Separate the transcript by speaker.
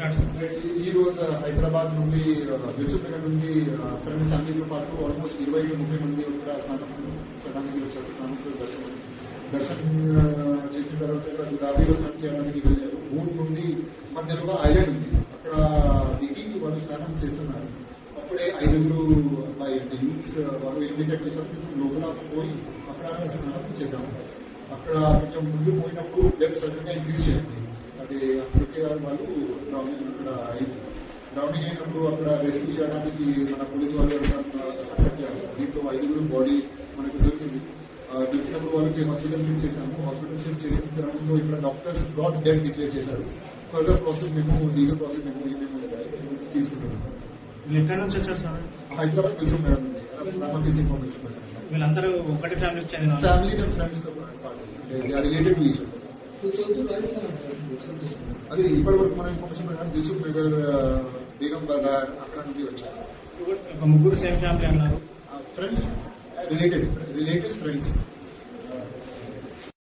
Speaker 1: ఈ- ఈ రోజు హైదరాబాద్ నుండి దిల్సుఖ్ నుండి ఫ్రెండ్స్ ఫ్యామిలీతో పాటు ఆల్మోస్ట్ ఇరవై ముప్పై మంది కూడా స్నానం చేయడానికి వచ్చారు. స్నానం దర్శనం దర్శనం చేసిన తర్వాత ఇక్కడ స్నానం చేయడానికి వెళ్ళారు. ఊరు నుండి మధ్యలో ఐలాండ్ ఉంది. అక్కడ దిగి వాళ్ళు స్నానం చేస్తున్నారు. అప్పుడే ఐదుగురు అబ్బాయి అంటే యూత్స్ వాళ్ళు ఏం డిసైడ్ చేశారు. లోపల పోయి అక్కడ స్నానం చేద్దాం. అక్కడ కొంచెం ముందు పోయినప్పుడు డెప్త్ సడన్గా ఇంక్రీజ్ చేయండి. వాళ్ళు డ్రౌనింగ్ అక్కడ అయింది. డ్రౌనింగ్ అయినప్పుడు అక్కడ రెస్క్యూ చేయడానికి మన పోలీస్ వాళ్ళు. దీంట్లో ఐదుగురు బాడీ మనకు దొరికింది. దొరికినప్పుడు వాళ్ళకి హాస్పిటల్ షిఫ్ట్ చేశాము. హాస్పిటల్ షిఫ్ట్ చేసిన క్రమంలో ఇక్కడ డాక్టర్స్ బ్రాడ్ డెడ్ డిక్లేర్ చేశారు. ఫర్దర్ ప్రాసెస్ మేము లీగల్ ప్రాసెస్ మేము మేము తీసుకుంటున్నాం.
Speaker 2: ఎక్కడి నుంచి వచ్చారు సార్?
Speaker 1: హైదరాబాద్ తెలుసు మేడం ఫీస్ ఇన్ఫర్మేషన్ పెట్టారు.
Speaker 2: వీళ్ళందరూ ఒకటి ఫ్యామిలీకి చెందిన వాళ్ళు.
Speaker 1: Family friends related to each అది ఇప్పటి వరకు మన ఇన్ఫర్మేషన్ ప్రకారం నగర్ ఆ, బేగం బజార్ అక్కడ నుండి వచ్చారు.
Speaker 2: ముగ్గురు సేమ్ ఫ్యామిలీ అన్నారు.
Speaker 1: Friends related relatives friends